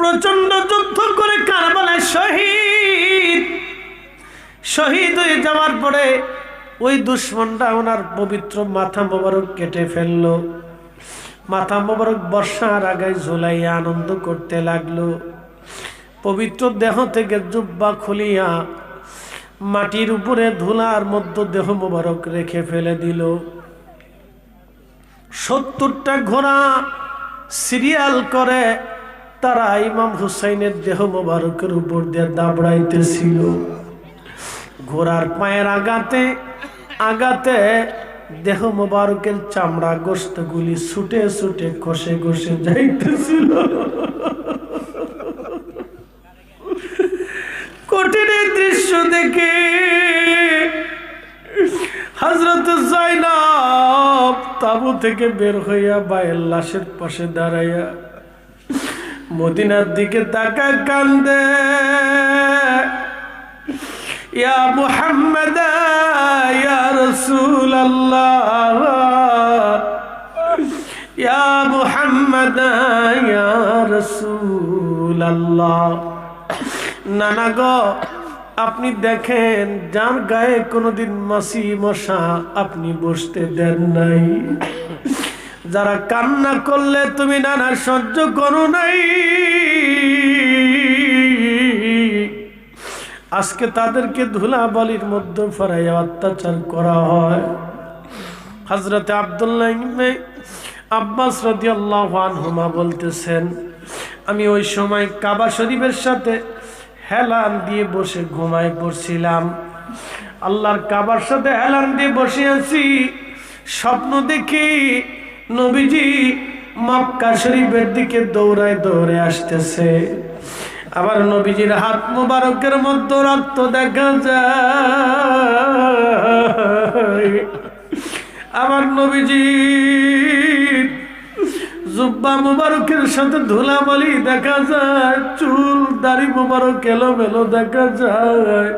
প্রচণ্ড যুদ্ধ করে কারবালায় শহীদ। শহীদ হয়ে যাওয়ার পরে ওই দুশ্মনটা ওনার পবিত্র মাথা মোবারক কেটে ফেলল। মাথা মোবারক বর্ষার আগায় ঝুলাইয়া আনন্দ করতে লাগল। পবিত্র দেহ থেকে জুব্বা খুলিয়া মাটির উপরে ধুলার মধ্যে দেহ মোবারক রেখে ফেলে দিল। সত্তরটা ঘোড়া সিরিয়াল করে তারা ইমাম হুসাইনের দেহ মোবারকের উপর দিয়ে দাবড়াইতেছিল। ঘোড়ার পায়ের আগাতে আগাতে দেহ মোবারকের চামড়া গোস্তগুলি ছুটে ছুটে কষে কষে যাইতেছিল। কঠিনের দৃশ্য দেখে হজরত জাইনাব তাবু থেকে বের হইয়া বায়ের লাশের পাশে দাঁড়াইয়া মদিনার দিকে তাকা কান্দে। ইয়া মুহাম্মদ, ইয়া রাসূল ইয়া মুহাম্মদ, ইয়া রাসূল নানা গো, আপনি দেখেন, যার গায়ে কোনোদিন মাসি মশা আপনি বসতে দেন নাই। যারা কান্না করলে তুমি নানা সহ্য করো নাই। আজকে তাদেরকে ধুলা বালির মধ্যে ফরাইয়া অত্যাচার করা হয়। হজরতে আবদুল্লাহ আব্বাস রাদিয়াল্লাহু আনহুমা বলতেছেন, আমি ওই সময় কাবা শরীফের সাথে হেলান দিয়ে বসে ঘুমায় পড়ছিলাম। আল্লাহর কাবার সাথে হেলান দিয়ে বসে আছি। স্বপ্ন দেখি নবীজি মক্কা শরীফের দিকে দৌড়ায় দৌড়ে আসতেছে। আবার নবীজির হাত মুবারকের মধ্যে রক্ত দেখা যায়। আবার নবীজি জুব্বা মুবারকের সাথে ধুলাবালি দেখা যায়, চুল, দাড়ি মুবারক এলোমেলো দেখা যায়।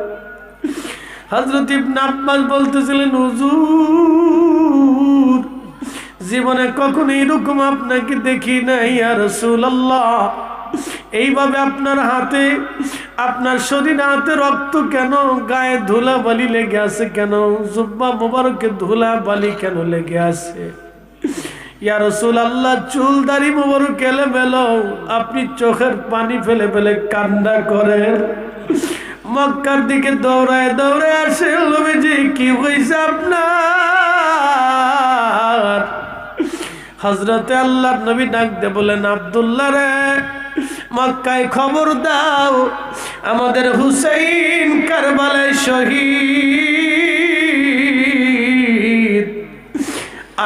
হজরত ইবনে আব্বাস বলতেছিলেন, হুজুর জীবনে কখনো এরকম আপনাকে দেখি নাই আর রাসূলুল্লাহ। এইভাবে আপনার হাতে, আপনার শরীরে হাতে রক্ত কেন? গায়ে ধুলা বালি লেগে আছে কেন? জুব্বা মুবারকে ধুলা বালি কেন লেগে আছে? ইয়া রসুল আল্লাহ চুল দাড়ি মোবারক এলে মেলো আপনি চোখের পানি ফেলে ফেলে কান্না করেন। মক্কার দিকে দৌড়ায় দৌড়ে আসে কি হয়েছে আপনার? হজরতে আল্লাহ নবী ডাক দে বলেন আবদুল্লাহ রে, মক্কায় খবর দাও, আমাদের হুসাইন কারবালায় শহীদ।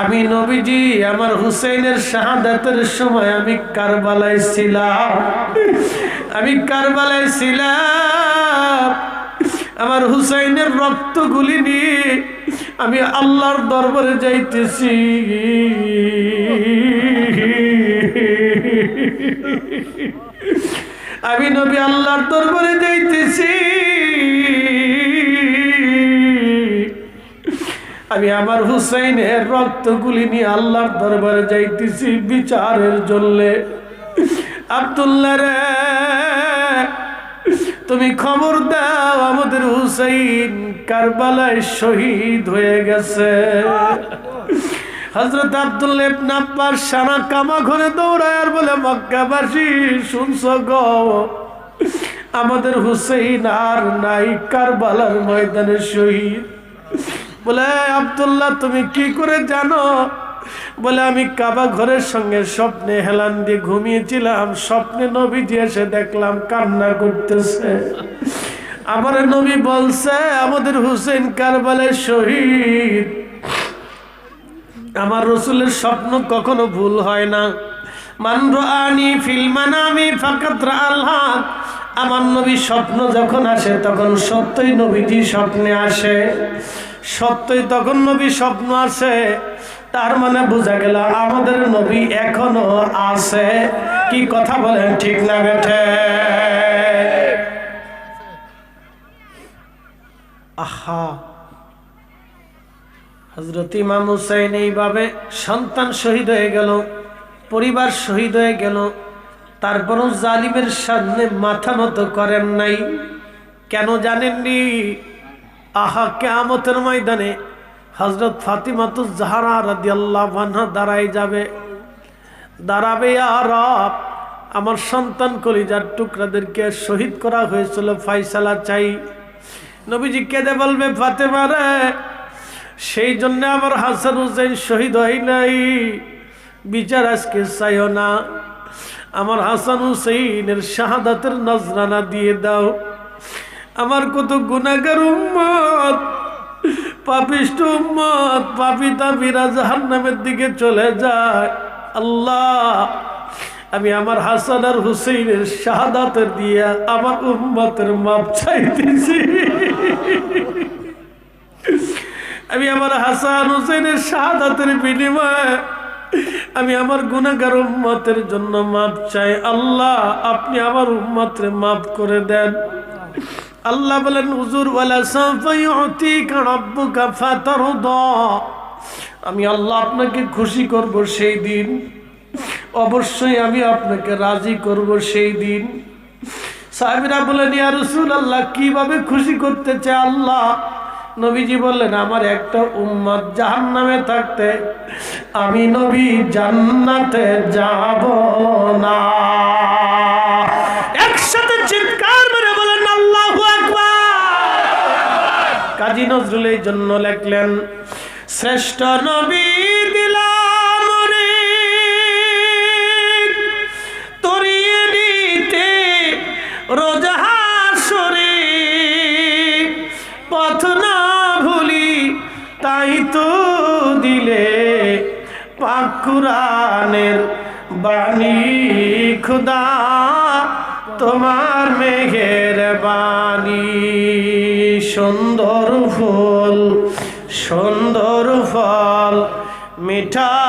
আমি নবীজি, আমার হুসাইনের শাহাদাতের সময় আমি কারবালায় ছিলাম। আমি কারবালায় ছিলাম। আমার হুসাইনের রক্তগুলি নিয়ে আমি আল্লাহর দরবারে যাইতেছি। আমি নবী আল্লাহর দরবারে যাইতেছি। আমি আমার হুসাইনের রক্তগুলি নিয়ে আল্লাহর দরবারে যাইতেছি বিচারের জন্য। আব্দুল্লাহ রে তুমি খবর দাও, আমাদের হুসাইন কারবালায় শহীদ হয়ে গেছে। হজরত আব্দুল্লাহ ইবনে সারা কামা ঘরে দৌড়ায় আর বলে, মক্কাবাসী, শুনছ গো? আমাদের হুসেইন আর নাই কারবালার ময়দানে শহীদ। বলে আব্দুল্লাহ, তুমি কি করে জানো? বলে, আমি কাবা ঘরের সঙ্গে স্বপ্নে হেলান দিয়ে ঘুমিয়েছিলাম। স্বপ্নে নবীজি এসে দেখলাম কান্না করতেছে। আমার নবী বলছে, আমাদের হুসেন কারবালের শহীদ। আমার রসুলের স্বপ্ন কখনো ভুল হয় না। মানর আনি ফিল্মানামি ফাকাত আল্লাহ আমার নবী স্বপ্ন যখন আসে, তখন সত্যই নবীজি স্বপ্নে আসে। সত্যই তখন নবী স্বপ্ন আছে। তার মানে বোঝা গেল আমাদের নবী এখনও আছে। কি কথা বলেন ঠিক না বেঠে? আহা। হজরত ইমাম হুসাইন এইভাবে সন্তান শহীদ হয়ে গেল, পরিবার শহীদ হয়ে গেল, তারপরও জালিমের সামনে মাথা নত করেন নাই। কেন জানেননি? আহা, কেয়ামতের ময়দানে হজরত ফাতিমাতুজ জাহারা রাদি আল্লাহ দাঁড়াই যাবে। দাঁড়াবে আর আমার সন্তান কলিজার টুকরাদেরকে শহীদ করা হয়েছিল ফাইসালা চাই। নবীজি কেঁদে বলবে, ফাতেমা রে, সেই জন্য আমার হাসান হুসেন শহীদ হয় নাই। বিচার আজকে চাইও না। আমার হাসান হুসেনের শাহাদাতের নজরানা দিয়ে দাও। আমার কত গুণাগার উম্মত? পাপিষ্ট উম্মত, পাপি তাপিরা জাহান নামের দিকে চলে যায়। আল্লাহ, আমি আমার হাসান আর হুসেনের শাহাদাতের দিয়ে আমার উম্মতের মাপ চাইতেছি। আমি আমার হাসান হুসেনের শাহাদাতের বিনিময়ে আমি আমার গুণাগার উম্মতের জন্য মাপ চাই। আল্লাহ, আপনি আমার উম্মতের মাফ করে দেন। আল্লাহ বলেন, হুজুর আমি আল্লাহ আপনাকে খুশি করব সেই দিন। অবশ্যই আমি আপনাকে রাজি করব সেই দিন। সাহেবরা বলেন, ইয়া আল্লাহ কীভাবে খুশি করতে চায় আল্লাহ? নবীজি বললেন, আমার একটা উম্মত জাহান্নামে থাকতে আমি নবী জান্নাতে যাব না। একসাথে চিৎকার মেরে বলেন আল্লাহু আকবার কাজী নজরুল এই জন্য লেখলেন, শ্রেষ্ঠ নবী দিলাম তরিয়ে নিতে রোজাহাসরে পথ না ভুলি তাই তো দিলে পাকুরানের বাণী। খুদা তোমার মেঘের বাণী। সুন্দর ফুল সুন্দর ফল মিঠা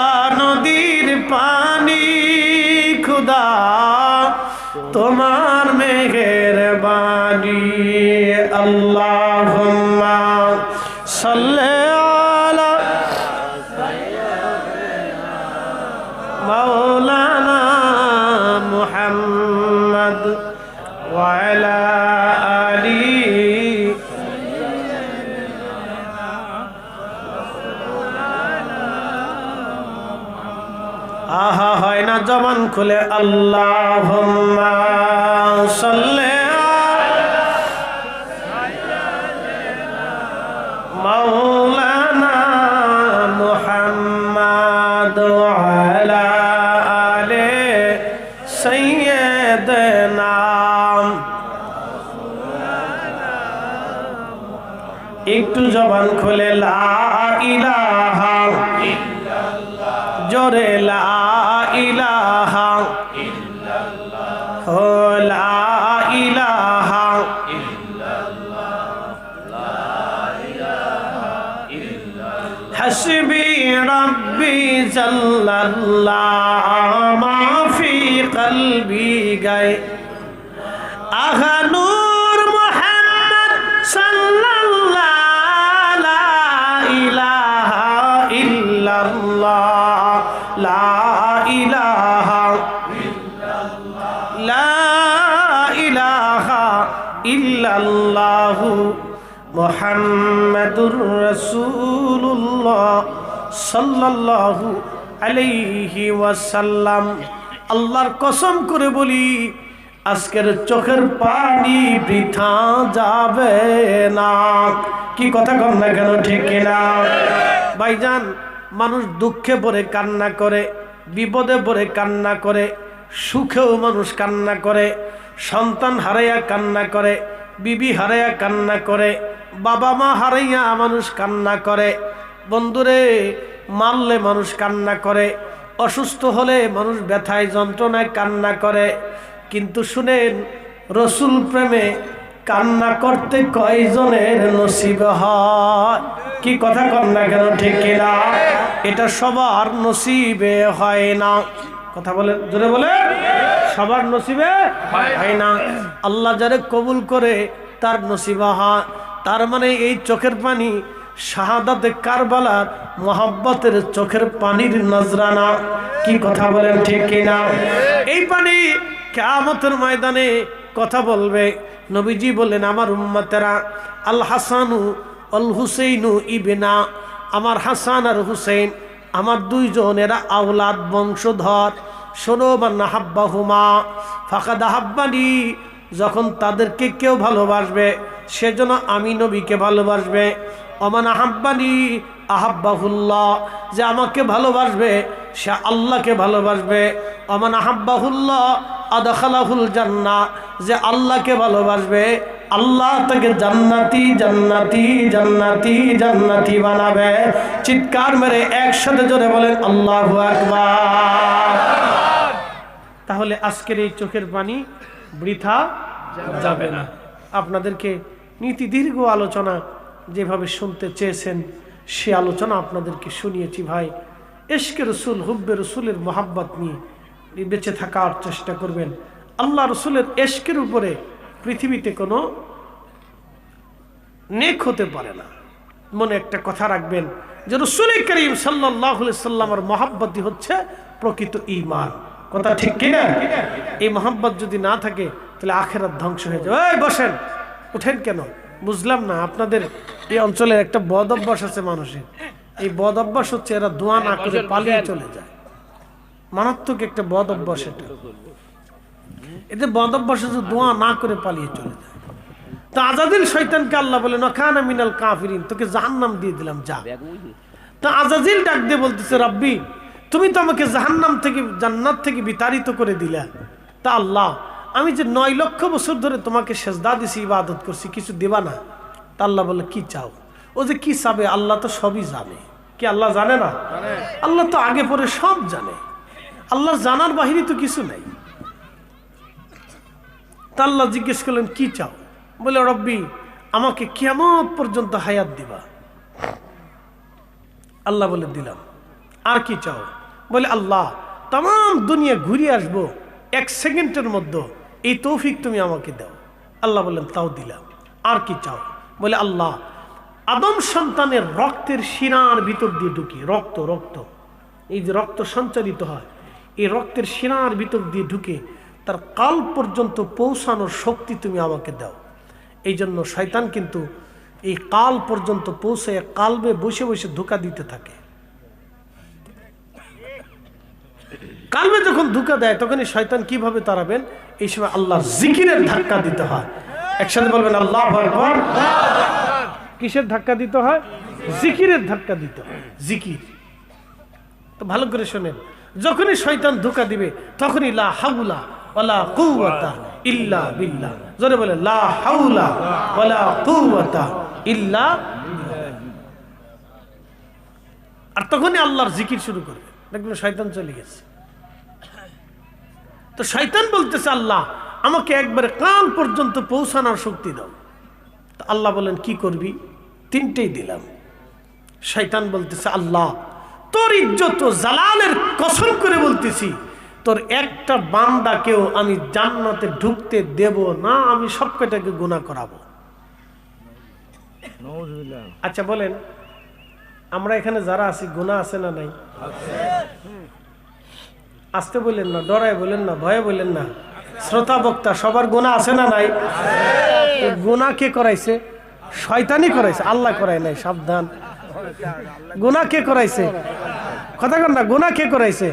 খুলে আল্লাহ সাল্লে حسبي ربي جل الله ما في قلبي غير أغا نور محمد صلى الله لا إله إلا الله لا إله إلا الله لا إله إلا الله محمد رسول রসুল্লাহ সাল্লাল্লাহু আলাইহি ওয়াসাল্লাম, আল্লাহর কসম করে বলি, আজকের চোখের পানি বৃথা যাবে না। কি কথা কম না কেন, ঠিক কিনা ভাইজান, মানুষ দুঃখে পড়ে, কান্না করে, বিপদে পড়ে, কান্না করে, সুখেও মানুষ কান্না করে, সন্তান হারাইয়া কান্না করে, বিবি হারাইয়া কান্না করে, বাবা মা হারাইয়া মানুষ কান্না করে বন্ধুরে, মারলে মানুষ কান্না করে, অসুস্থ হলে মানুষ ব্যথায়, যন্ত্রণায় কান্না করে। কিন্তু শুনেন, রসুল প্রেমে কান্না করতে কয়জনের নসিব হয়? কি কথা কন না কেন, ঠিক কিনা এটা সবার নসিবে হয় না। কথা বলে জোরে বলে সবার নসিবে হয় না। আল্লাহ যারে কবুল করে, তার নসিবা হয়। তার মানে এই চোখের পানি শাহাদাতে কারবালার মোহাব্বতের চোখের পানির নজরানা। কি কথা বলেন ঠিক কিনা? এই পানি কেয়ামতের ময়দানে কথা বলবে। নবীজি বললেন, আমার উম্মতেরা, আল হাসানু অল হুসেইনু ইবেনা। আমার হাসান আর হুসেন আমার দুইজনেরা আওলাদ, বংশধর। শোনো বান্না হাব্বা হুমা ফাঁকাদা হাব্বানি যখন তাদেরকে কেউ ভালোবাসবে সেজন্য আমি নবীকে ভালোবাসবে। অমান আহাব্বানি আহাব্বাহুল্লাহ, যে আমাকে ভালোবাসবে, সে আল্লাহকে ভালোবাসবে। অমান আহাব্বাহুল্লাহ আদাখালাহুল জান্না, যে আল্লাহকে ভালোবাসবে। আল্লাহ তাকে জান্নাতি জান্নাতি জান্নাতি জান্নাতি বানাবে। চিৎকার মেরে একসাথে জোরে বলেন, আল্লাহ তাহলে আজকের এই চোখের পানি বৃথা যাবে না। আপনাদেরকে নীতি দীর্ঘ আলোচনা যেভাবে শুনতে চেয়েছেন, সে আলোচনা আপনাদেরকে শুনিয়েছি ভাই। এশকে রসুল, হুব্বে রসুলের মোহাব্বত নিয়ে বেঁচে থাকার চেষ্টা করবেন। আল্লাহ রসুলের এশকের উপরে পৃথিবীতে কোনো নেক হতে পারে না। মনে একটা কথা রাখবেন যে রসুল করিম সাল্লাহ সাল্লামের মহাব্বতই হচ্ছে প্রকৃত ইমান কথা ঠিক কিনা? এই মহাব্বত যদি না থাকে, তাহলে আখেরাত ধ্বংস হয়ে যাবে। বসেন। উঠেন কেন? বুঝলাম না আপনাদের এই অঞ্চলের একটা বদ অভ্যাস আছে মানুষের। এই বদ অভ্যাস হচ্ছে এরা দোয়া না করে পালিয়ে চলে যায়। মারাত্মক একটা বদ অভ্যাস এটা। এতে বদ অভ্যাস হচ্ছে দোয়া না করে পালিয়ে চলে যায়। তো আজাদিল শৈতানকে আল্লাহ বলে নখানা মিনাল কাফিরিন তোকে জাহান্নাম দিয়ে দিলাম যা। তো আজাজিল ডাক দিয়ে বলতেছে রাব্বি তুমি তো আমাকে জাহান্নাম থেকে জান্নাত থেকে বিতাড়িত করে দিলা। তা আল্লাহ আমি যে নয় লক্ষ বছর ধরে তোমাকে সেজদা দিছি, ইবাদত করছি, কিছু দেবা না। তা আল্লাহ বলে, কি চাও? ও যে, কি চাবে? আল্লাহ তো সবই জানে। কি আল্লাহ জানে না? আল্লাহ তো আগে পরে সব জানে। আল্লাহ জানার বাহিরে তো কিছু নাই। তা আল্লাহ জিজ্ঞেস করলেন, কি চাও? বলে, রব্বি, আমাকে কেমন পর্যন্ত হায়াত দিবা। আল্লাহ বলে, দিলাম। আর কি চাও? বলে, আল্লাহ তাম দুনিয়া ঘুরিয়ে আসব এক সেকেন্ডের মধ্যে এই তৌফিক তুমি আমাকে দাও। আল্লাহ বললেন, তাও দিলাম আর কি চাও? বলে, আল্লাহ, আদম সন্তানের রক্তের শিরার ভিতর দিয়ে ঢুকি। রক্ত রক্ত। এই যে রক্ত সঞ্চারিত হয়, এই রক্তের শিরার ভিতর দিয়ে ঢুকে তার কাল পর্যন্ত পৌঁছানোর শক্তি তুমি আমাকে দাও। এই জন্য শয়তান কিন্তু এই কাল পর্যন্ত পৌঁছে কালবে বসে বসে ধোকা দিতে থাকে। কালবে যখন ধোকা দেয়, তখনই শয়তান কীভাবে তাড়াবেন? এই সময় আল্লাহর জিকিরের ধাক্কা দিতে হয়। একসাথে বলবেন, আল্লাহ। কিসের ধাক্কা দিতে হয়? জিকিরের ধাক্কা দিতে হয়। জিকির। তো ভালো করে শোনেন, যখনই শয়তান ধোকা দিবে, তখনই লা হাউলা ওয়ালা কুওয়াতা ইল্লা বিল্লাহ। জোরে বলে, লা হাউলা ওয়ালা কুওয়াতা ইল্লা আর তখনই আল্লাহর জিকির শুরু করবে। দেখবেন শয়তান চলে গেছে। তো শয়তান বলতেছে আল্লাহ আমাকে একবারে কান পর্যন্ত পৌঁছানোর শক্তি দাও। তো আল্লাহ বলেন কি করবি? তিনটেই দিলাম। শয়তান বলতেছে আল্লাহ তোর ইজ্জত জালালের কসম করে বলতেছি তোর একটা বান্দাকেও আমি জান্নাতে ঢুকতে দেব না আমি সব কটাকে গুণা করাবো আচ্ছা বলেন আমরা এখানে যারা আছি গুণা আছে না নাই? আসতে বললেন না ডরায় বলেন না, ভয়ে বলেন না। শ্রোতা, বক্তা, সবার গুণা আছে না নাই? গুণা কে করাইছে? শয়তানি করাইছে। আল্লাহ করাই নাই, সাবধান। গুণা কে করাইছে? কথা কর না গুণা কে করাইছে?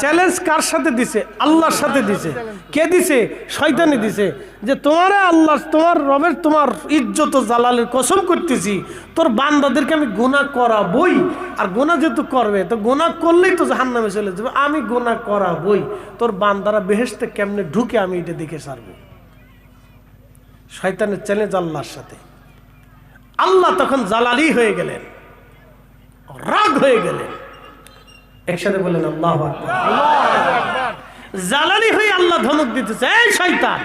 চ্যালেঞ্জ কার সাথে দিছে? আল্লাহর সাথে দিছে। কে দিছে? শয়তানি দিছে। যে তোমারে আল্লাহ, তোমার রবের, তোমার ইজ্জত জালালের কসম করতেছি, তোর বান্দাদেরকে আমি গুণা করাবই। আর গুণা যেহেতু করবে, তো গুণা করলেই তো জাহান নামে চলে যাবে। আমি গুণা করাবই। তোর বান্দারা বেহেস্তে কেমনে ঢুকে আমি এটা দেখে সারবো শয়তানের চ্যালেঞ্জ আল্লাহর সাথে। আল্লাহ তখন জালালি হয়ে গেলেন। রাগ হয়ে গেলেন। একসাথে বলেন আল্লাহ জালালি হয়ে আল্লাহ ধমক দিতেছে এই শয়তান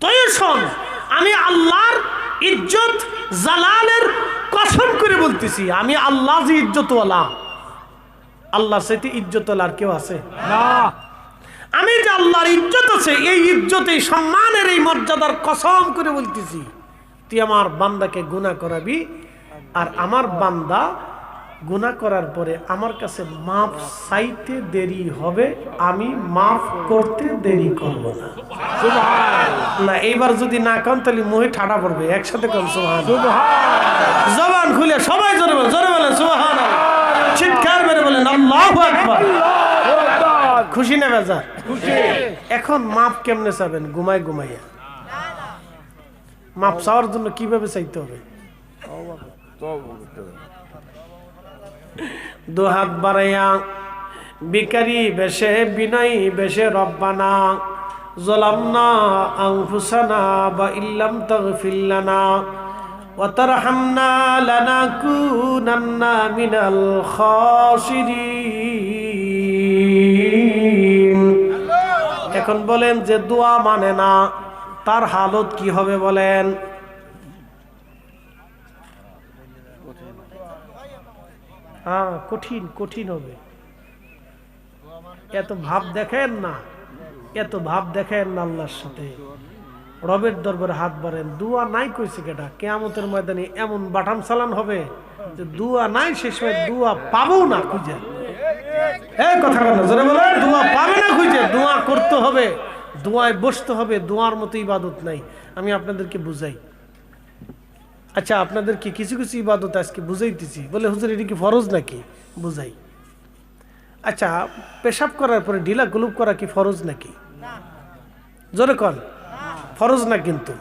তুই শোন আমি আল্লাহর ইজ্জত জালালের কসম করে বলতেছি আমি আল্লাহ যে ইজ্জতওয়ালা আল্লাহ সেটি ইজ্জতওয়ালা আর কেউ আছে? আমি যে আল্লাহর ইজ্জত আছে এই ইজ্জত এই সম্মানের এই মর্যাদার কসম করে বলতেছি তুই আমার বান্দাকে গুণা করাবি আর আমার বান্দা গুনাহ করার পরে আমার কাছে মাফ চাইতে দেরি হবে আমি মাফ করতে দেরি করব না। না এইবার যদি না কন তাহলে মুহে ঠাডা পড়বে একসাথে কন সুবহান জবান খুলে সবাই জোরে বলেন জোরে বলেন সুবহান চিৎকার মেরে বলেন আল্লাহু আকবার। খুশি না বেজা এখন মাপ কেমনে চাবেন? ঘুমাই ঘুমাইয়া। মাপ চাওয়ার জন্য কীভাবে চাইতে হবে। দু হাত বাড়াইয়া বিকারি বেশে বিনয়ী বেশে রব্বানা জলামনা আনফুসানা বা ইল্লাম তাগফির وترحمنا لنكونن من الخاسرين এখন বলেন যে দোয়া মানে না তার হালত কি হবে বলেন হ্যাঁ কঠিন কঠিন হবে। এত ভাব দেখেন না, এত ভাব দেখেন না আল্লাহর সাথে। রবের দরবারে হাত বাড়েন, দুয়া নাই কইছে কেটা কেয়ামতের ময়দানে এমন বাটাম চালান হবে যে দুয়া নাই সে সময় দুয়া পাবো না খুঁজে। এই কথা বলো পাবে না খুঁজে, দোয়া করতে হবে, দোয়ায় বসতে হবে, দোয়ার মতো ইবাদত নাই। আমি আপনাদেরকে বুঝাই আচ্ছা আপনাদের কি কিছু কিছু ইবাদত আজকে বুঝাইতেছি? বলে হুজুর এটা কি ফরজ নাকি? বুঝাই। আচ্ছা পেশাব করার পরে ঢিলা গুলুপ করা কি ফরজ নাকি? জোরে কন। ফরজ না কিন্তু?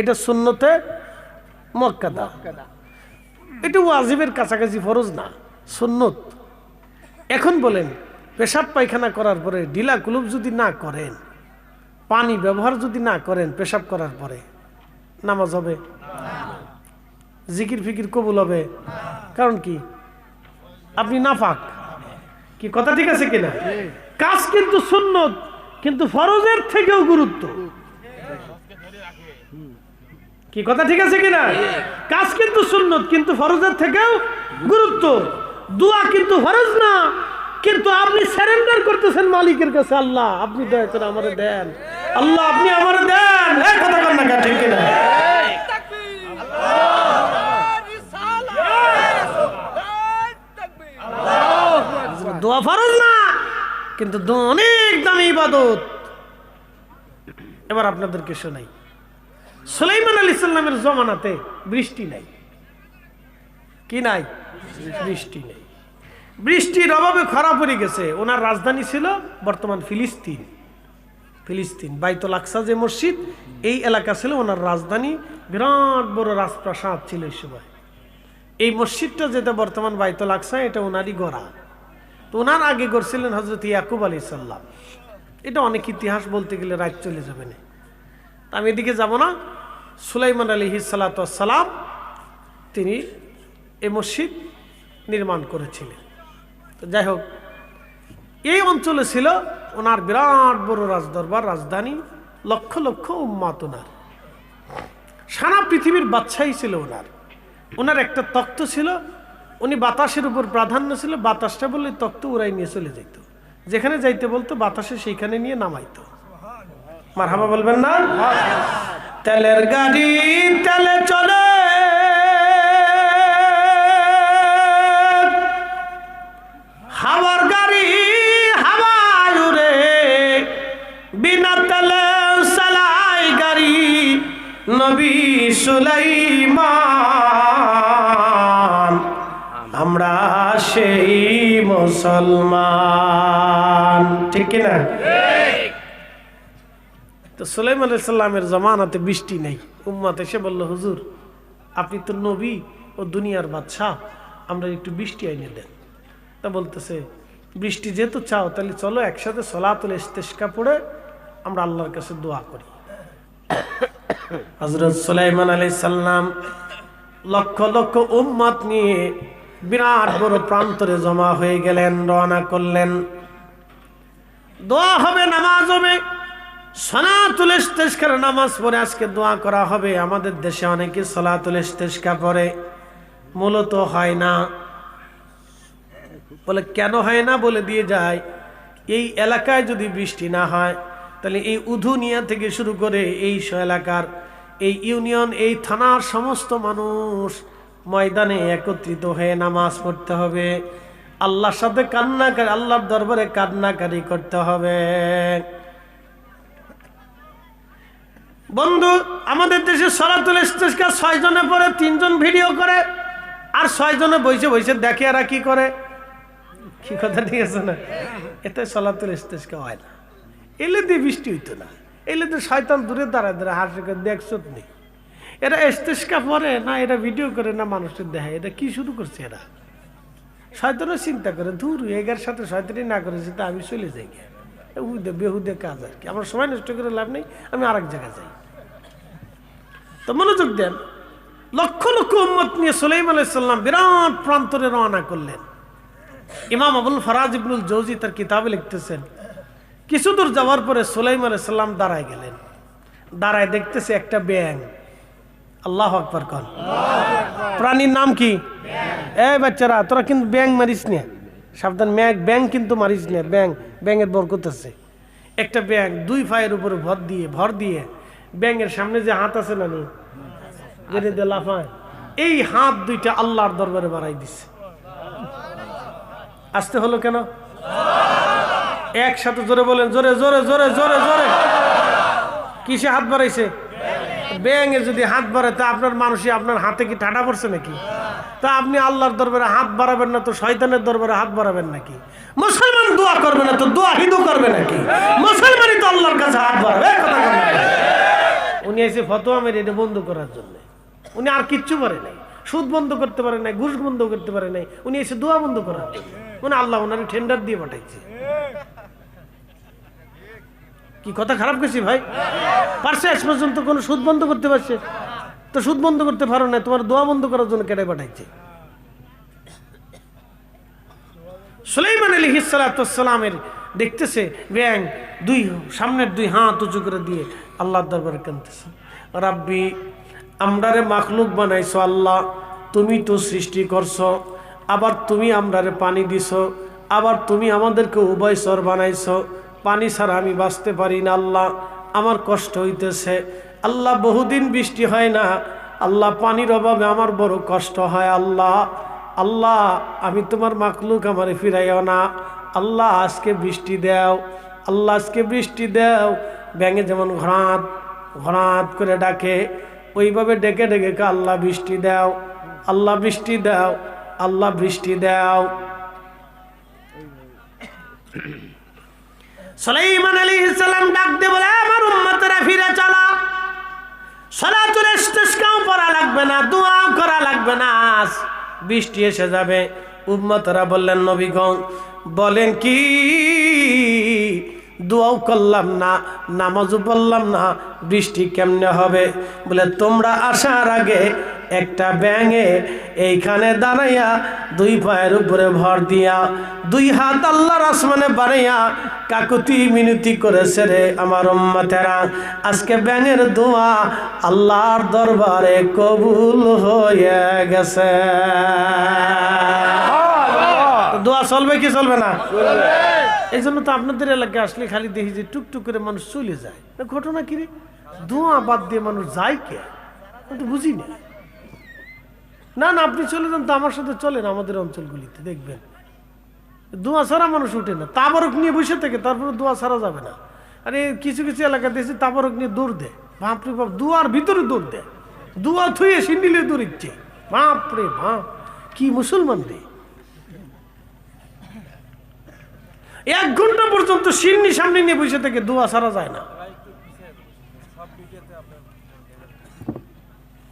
এটা শূন্যতে মক্কাদা এটা ওয়াজিবের কাছাকাছি ফরজ না সুন্নত। এখন বলেন পেশাব পায়খানা করার পরে ঢিলা কুলুপ যদি না করেন পানি ব্যবহার যদি না করেন পেশাব করার পরে নামাজ হবে? জিকির ফিকির কবুল হবে। কারণ কি? আপনি নাফাক। কি কথা ঠিক আছে কিনা? কাজ কিন্তু সুন্নত কিন্তু ফরজের থেকেও গুরুত্ব। কি কথা ঠিক আছে কিনা? কাজ কিন্তু সুন্নত কিন্তু ফরজের থেকেও গুরুত্ব। দোয়া কিন্তু ফরজ না কিন্তু আপনি সারেন্ডার করতেছেন মালিকের কাছে আল্লাহ আপনি দয়া করে আমারে দেন। আল্লাহ আপনি আমারে দেন। কথা না কেন, ঠিক দোয়া ফরজ না, কিন্তু অনেক দামি ইবাদত। এবার আপনাদেরকে শোনাই। সুলাইমান আলী সাল্লামের জমানাতে বৃষ্টি নাই। কি নাই? বৃষ্টি নেই। বৃষ্টির অভাবে খরা পড়ে গেছে। ওনার রাজধানী ছিল বর্তমান ফিলিস্তিন। ফিলিস্তিন, বাইতুল আকসা যে মসজিদ, এই এলাকা ছিল ওনার রাজধানী। বিরাট বড় রাজপ্রাসাদ ছিল এই সময়। এই মসজিদটা যেটা বর্তমান বাইতুল আকসা, এটা ওনারই গড়া। তো ওনার আগে করছিলেন হজরত ইয়াকুব আলী সাল্লাম এটা অনেক ইতিহাস বলতে গেলে রাত চলে যাবে না। আমি এদিকে যাব না। সুলাইমান আলী সালাম তিনি এ মসজিদ নির্মাণ করেছিলেন। তো যাই হোক, এই অঞ্চলে ছিল ওনার বিরাট বড় রাজদরবার, রাজধানী, লক্ষ লক্ষ উম্মাত ওনার। সারা পৃথিবীর বাচ্চাই ছিল ওনার। ওনার একটা তক্ত ছিল উনি বাতাসের উপর প্রাধান্য ছিল, বাতাসটা বললে তক্ত উড়াই নিয়ে চলে যেত যেখানে যাইতে বলতো, বাতাসে সেইখানে নিয়ে নামাইতো। মার হাবা বলবেন না? তেলের গাড়ি তেলে চলে। হাওয়ার গাড়ি হাওয়ায় বিনা তেলে চালাই গাড়ি, নবী সুলাইমান আমরা সেই মুসলমান। ঠিক কিনা? তো সুলাইমান সাল্লামের জমানাতে বৃষ্টি নেই। উম্মাত এসে বলল, হুজুর, আপনি তো নবী ও দুনিয়ার বাদশাহ। আমরা একটু বৃষ্টি আইনে দেন। তা বলতেছে, বৃষ্টি যেহেতু চাও, তাহলে চলো একসাথে সলাতুল ইস্তেস্কা পড়ে আমরা আল্লাহর কাছে দোয়া করি। হজরত সুলাইমান আলাই সাল্লাম লক্ষ লক্ষ উম্মাত নিয়ে বিরাট বড় প্রান্তরে জমা হয়ে গেলেন, রওনা করলেন। দোয়া হবে, নামাজ হবে। সনাতুল ইস্তেস্কার নামাজ পড়ে আজকে দোয়া করা হবে। আমাদের দেশে অনেকে সলাতুল ইস্তেস্কা পড়ে। মূলত হয় না। বলে, কেন হয় না বলে দিয়ে যায়। এই এলাকায় যদি বৃষ্টি না হয়, তাহলে এই উধুনিয়া থেকে শুরু করে এই এলাকার, এই ইউনিয়ন, এই থানার সমস্ত মানুষ ময়দানে একত্রিত হয়ে নামাজ পড়তে হবে। আল্লাহর সাথে কান্নাকারি, আল্লাহর দরবারে কান্নাকারি করতে হবে। বন্ধু, আমাদের দেশে সরাতুল ইস্তেস্কা ছয় জনে পরে তিনজন ভিডিও করে, আর ছয় জনে বসে বসে দেখে আর কি করে? কি কথা ঠিক আছে না? এতে সলাতুল ইস্তেস্কা হয় না। এলে দিয়ে বৃষ্টি হইতো না। এলে তো শয়তান দূরে দাঁড়ায় দাঁড়ায় হাসি করে নেই এরা ইস্তেস্কা পরে না, এরা ভিডিও করে না মানুষের দেখায়? এটা কি শুরু করছে এরা? শয়তানও চিন্তা করে, ধুর, এগার সাথে শয়তানি না করেছে তা আমি চলে যাই উদে, বেহুদে কাজ আর কি। আমার সময় নষ্ট করে লাভ নেই, আমি আরেক জায়গায় যাই। তো মনোযোগ দেন। লক্ষ লক্ষ উম্মত নিয়ে সোলাইম আলাইসাল্লাম বিরাট প্রান্তরে রওনা করলেন। ইমাম আবুল ফরাজ ইবনুল জৌজি তার কিতাবে লিখতেছেন, কিছু দূর যাওয়ার পরে সোলাইম আলাইসাল্লাম দাঁড়ায় গেলেন। দাঁড়ায় দেখতেছে একটা ব্যাং আল্লাহ আকবর কন প্রাণীর নাম কি? এই বাচ্চারা, তোরা কিন্তু ব্যাং মারিস না। সাবধান, ম্যাগ ব্যাং কিন্তু মারিস না। ব্যাং ব্যাঙের বরকত আছে। একটা ব্যাং দুই পায়ের উপরে ভর দিয়ে ভর দিয়ে ব্যাঙের সামনে যে হাত আছে না নি, যেটা লাফায়, এই হাত দুইটা আল্লাহর দরবারে বাড়াই দিছে। আসতে হলো কেন? একসাথে জোরে বলেন, জোরে জোরে জোরে জোরে জোরে। কিসে হাত বাড়াইছে? ব্যাঙে যদি হাত বাড়ায় তা আপনার মানুষই আপনার হাতে কি ঠাটা পড়ছে নাকি? তা আপনি আল্লাহর দরবারে হাত বাড়াবেন না তো শয়তানের দরবারে হাত বাড়াবেন নাকি? মুসলমান দোয়া করবে না তো দোয়া হিন্দু করবে নাকি? মুসলমানই তো আল্লাহর কাছে হাত বাড়াবে। উনি এসে ফতোয়া মেরে এটা বন্ধ করার জন্য। উনি আর কিচ্ছু পারে নাই, সুদ বন্ধ করতে পারে নাই, ঘুষ বন্ধ করতে পারে নাই, উনি এসে দোয়া বন্ধ করার জন্য। উনি আল্লাহ ওনার টেন্ডার দিয়ে পাঠাইছে। কি কথা খারাপ গেছি ভাই? পারছে আজ পর্যন্ত কোনো সুদ বন্ধ করতে পারছে? তো সুদ বন্ধ করতে পারো না, তোমার দোয়া বন্ধ করার জন্য কেটে পাঠাইছে। সুলাইমান আলী হিসালামের দেখতেছে, ব্যাং দুই, সামনের দুই হাত উঁচু করে দিয়ে আল্লাহর দরবারে কানতেছে রাব্বি, আমরারে মাখলুক বানাইছো আল্লাহ, তুমি তো সৃষ্টি করছ, আবার তুমি আমরারে পানি দিছো, আবার তুমি আমাদেরকে উভয়স্বর বানাইছো পানি ছাড়া আমি বাঁচতে পারি না, আল্লাহ। আমার কষ্ট হইতেছে। আল্লাহ, বহুদিন বৃষ্টি হয় না। আল্লাহ, পানির অভাবে আমার বড় কষ্ট হয়, আল্লাহ। আল্লাহ, আমি তোমার মাকলুক আমারে ফিরাইও না। আল্লাহ, আজকে বৃষ্টি দাও। আল্লাহ, আজকে বৃষ্টি দাও। ব্যাঙে যেমন ঘরাত ঘরাত করে ডাকে, ওইভাবে ডেকে ডেকে আল্লাহ বৃষ্টি দাও। আল্লাহ বৃষ্টি দাও। আল্লাহ বৃষ্টি দাও। সুলাইমান আলাইহিস সালাম ডাক দিয়ে বলে আমার উম্মতেরা, ফিরে চলা। সলাতুল ইস্তিসকাও পড়া লাগবে না, দোয়া করা লাগবে না। বৃষ্টি এসে যাবে। উম্মতরা বললেন নবীগণ বলেন কি? দোয়াও করলাম না, নামাজও বললাম না, বৃষ্টি কেমনে হবে? বলে, তোমরা আসার আগে একটা ব্যাঙে এইখানে দাঁড়াইয়া দুই পায়ের উপরে ভর দিয়া দুই হাত আল্লাহর আসমানে বাড়াইয়া কাকুতি মিনতি করেছে রে আমার উম্মতেরা। আজকে ব্যাঙের দোয়া আল্লাহর দরবারে কবুল হয়ে গেছে। দোয়া চলবে কি চলবে না? এই জন্য তো আপনাদের এলাকায় আসলে খালি দেখি যে টুকটুক করে মানুষ চলে যায়। ঘটনা কি রে? দোয়া বাদ দিয়ে মানুষ যায় কে? বুঝি না না না, আপনি চলে যান তো আমার সাথে চলেন আমাদের অঞ্চলগুলিতে, দেখবেন। দোয়া ছাড়া মানুষ উঠে না। তাবারক নিয়ে বসে থাকে, তারপরে দোয়া ছাড়া যাবে না। আরে, কিছু কিছু এলাকা দেখছি তাবারক নিয়ে দৌড় দেয়। বাপরে বাপ, দুয়ার ভিতরে দৌড় দেয়। দুয়া থুয়ে সিন্ডিলে দৌড়িচ্ছে। বাপরে বাপ, কি মুসলমান রে। এক ঘণ্টা পর্যন্ত সিন্নি সামনে নিয়ে বসে থেকে, দোয়া ছাড়া যায় না।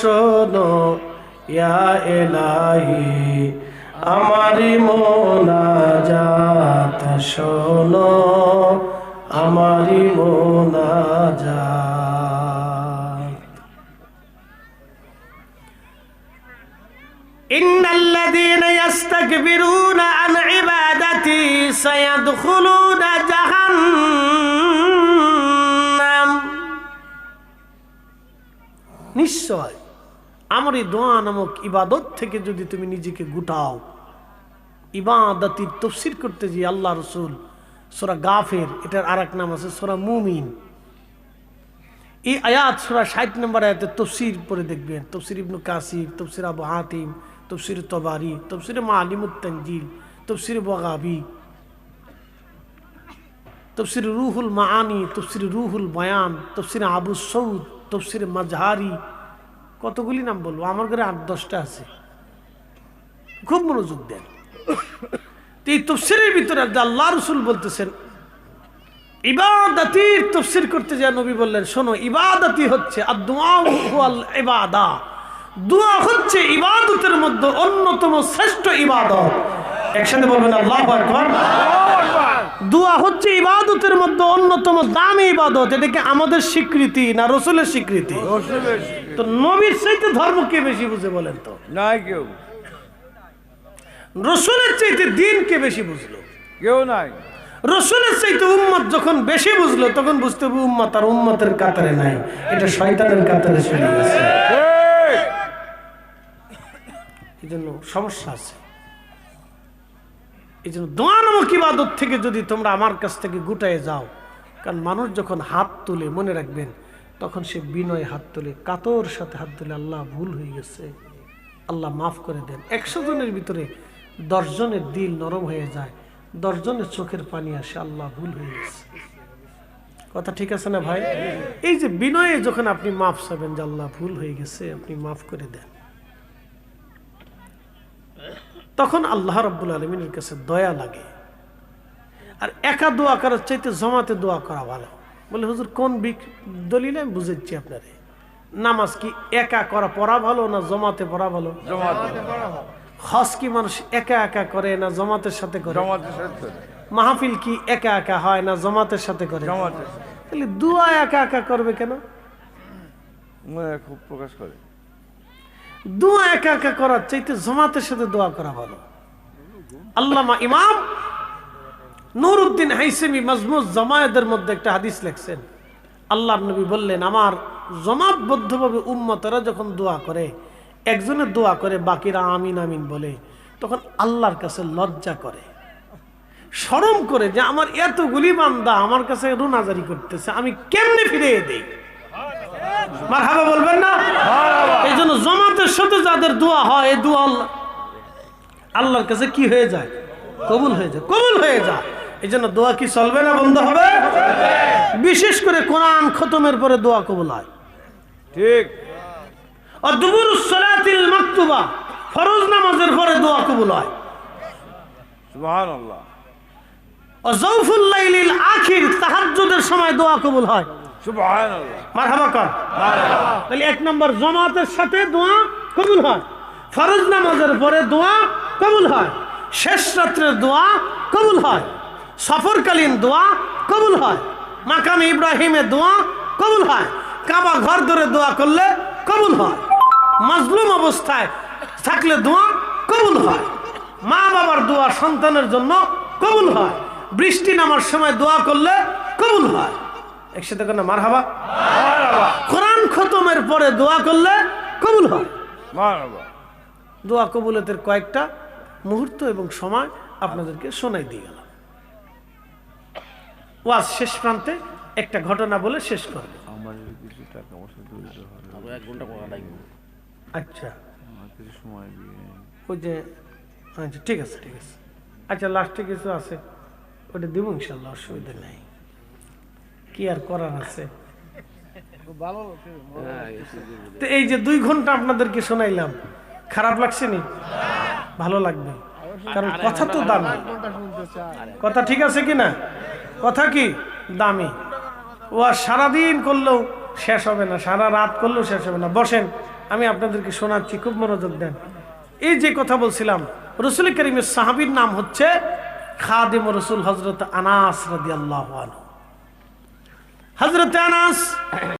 শোনো ইয়া এলাহি আমারি মোনাজাত শোনো আমারি মোনাজাত। ইন্নাল্লাযীনা ইস্তাকবিরুনা আন ইবাদাতি সায়াদখুলুনা জাহান্নাম নিশ্চয়। আমার এই দোয়া নামক ইবাদত থেকে যদি তুমি নিজেকে গুটাও, ইবাদতির তফসির করতে যে আল্লাহ রসুল, সোরা গাফের, এটার আর নাম আছে সোরা মুমিন। এই আয়াত সোরা ষাট নম্বর আয়াতে তফসির পরে দেখবেন। তফসির ইবনু কাসির তফসির আবু হাতিম, তফসির তবারি, তফসির মা আলিমুত্তঞ্জিল তফসির বগাবি তফসির রুহুল মাআনি, তফসির রুহুল বয়ান, তফসির আবু সৌদ তফসির মাজহারি কতগুলি নাম বলব? আমার ঘরে আট, দশটা আছে। খুব মনোযোগ দেন। এই তফসিরের ভিতরে আল্লাহ রসুল বলতেছেন, ইবাদাতির তফসির করতে যা নবী বললেন, শোনো, ইবাদাতি হচ্ছে দোয়া হচ্ছে ইবাদতের মধ্যে অন্যতম শ্রেষ্ঠ ইবাদত। একসাথে বলবেন, আল্লাহ দোয়া হচ্ছে ইবাদতের মধ্যে অন্যতম দামি ইবাদত। এটাকে আমাদের স্বীকৃতি না রসুলের স্বীকৃতি। তো নবীর চাইতে ধর্ম কে বেশি বুঝে বলেন তো? নাই কেউ। রসুলের চাইতে দিন কে বেশি বুঝলো? কেউ নাই। রসুলের চাইতে উম্মত যখন বেশি বুঝলো তখন বুঝতে হবে উম্মত আর উম্মতের কাতারে নাই। এটা শয়তানের কাতারে চলে গেছে। এই! জন্য সমস্যা আছে। এই জন্য দোয়া নামক ইবাদত থেকে যদি তোমরা আমার কাছ থেকে গুটায় যাও, কারণ মানুষ যখন হাত তুলে, মনে রাখবেন, তখন সে বিনয় হাত তুলে, কাতর সাথে হাত তুলে আল্লাহ ভুল হয়ে গেছে। আল্লাহ মাফ করে দেন। একশো জনের ভিতরে দশজনের দিল নরম হয়ে যায় দশজনের চোখের পানি আসে, আল্লাহ ভুল হয়ে গেছে। কথা ঠিক আছে না ভাই? এই যে বিনয়ে যখন আপনি মাফ চাবেন যে আল্লাহ ভুল হয়ে গেছে, আপনি মাফ করে দেন। তখন আল্লাহ রব্বুল আলমিনের কাছে দয়া লাগে। আর একা দোয়া করার চাইতে জমাতে দোয়া করা ভালো। বলে হুজুর কোন বিক- দলিলে আমি বুঝেছি আপনারে। নামাজ কি একা করা পড়া ভালো না জমাতে পড়া ভালো? জমাতে হজ কি মানুষ একা একা করে না জমাতের সাথে করে? মাহফিল কি একা একা হয় না জমাতের সাথে করে? তাহলে দুয়া একা একা করবে কেন? খুব প্রকাশ করে। দোয়া একা একা করার চাইতে জমাতের সাথে দোয়া করা ভালো। আল্লামা ইমাম নুরুদ্দিন হাইসেমি মজমুজ জামায়াতের মধ্যে একটা হাদিস লেখছেন। আল্লাহ নবী বললেন, আমার জমাতবদ্ধভাবে উম্মতরা যখন দোয়া করে একজনের দোয়া করে, বাকিরা আমিন আমিন বলে, তখন আল্লাহর কাছে লজ্জা করে। শরম করে যে আমার এতগুলি বান্দা আমার কাছে রুনাজারি করতেছে, আমি কেমনে ফিরে দেই? মার হাবা বলবেন না? এই জন্য জমাতের সাথে যাদের দোয়া হয় এই দোয়া আল্লাহ আল্লাহর কাছে কি হয়ে যায়? কবুল হয়ে যায় কবুল হয়ে যায়। এই জন্য দোয়া কি চলবে না বন্ধ হবে? বিশেষ করে কোরআন খতমের পরে দোয়া কবুল হয়। ঠিক। আর দুবুর সলাতিল মাকতুবা ফরজ নামাজের পরে দোয়া কবুল হয়। সুবহান আল্লাহ আর জৌফুল্লাইলিল আখির তাহাজ্জুদের সময় দোয়া কবুল হয়। মারহাবা কর। তাহলে এক নম্বর জমাতের সাথে দোয়া কবুল হয়। ফরজ নামাজের পরে দোয়া কবুল হয়। শেষ রাত্রের দোয়া কবুল হয়। সফরকালীন দোয়া কবুল হয়। মাকাম ইব্রাহিমের দোয়া কবুল হয়। কাবা ঘর ধরে দোয়া করলে কবুল হয়। মাজলুম অবস্থায় থাকলে দোয়া কবুল হয়। মা বাবার দোয়া সন্তানের জন্য কবুল হয়। বৃষ্টি নামার সময় দোয়া করলে কবুল হয়। একসাথে কেন মার হাবা কোরআন খতমের পরে দোয়া করলে কবুল হয়। দোয়া কবুলতের কয়েকটা মুহূর্ত এবং সময় আপনাদেরকে শোনাই দিয়ে গেলাম। ওয়াজ শেষ প্রান্তে একটা ঘটনা বলে শেষ করবে। আচ্ছা। ওই যে আচ্ছা ঠিক আছে ঠিক আছে। আচ্ছা লাস্টে কিছু আছে। ওটা দিব ইনশাল্লাহ অসুবিধা নেই। কি আর করার আছে? তো এই যে দুই ঘণ্টা আপনাদেরকে শোনাইলাম খারাপ লাগছে নি? ভালো লাগবে। কারণ কথা তো দামি। কথা ঠিক আছে কি না? কথা কি? দামি। ও আর সারাদিন করলেও শেষ হবে না সারা রাত করলেও শেষ হবে না। বসেন আমি আপনাদেরকে শোনাচ্ছি খুব মনোযোগ দেন। এই যে কথা বলছিলাম রসুল করিমের সাহাবির নাম হচ্ছে খাদিম রসুল হজরত আনাস রাদি আল্লাহ হজরত আনাস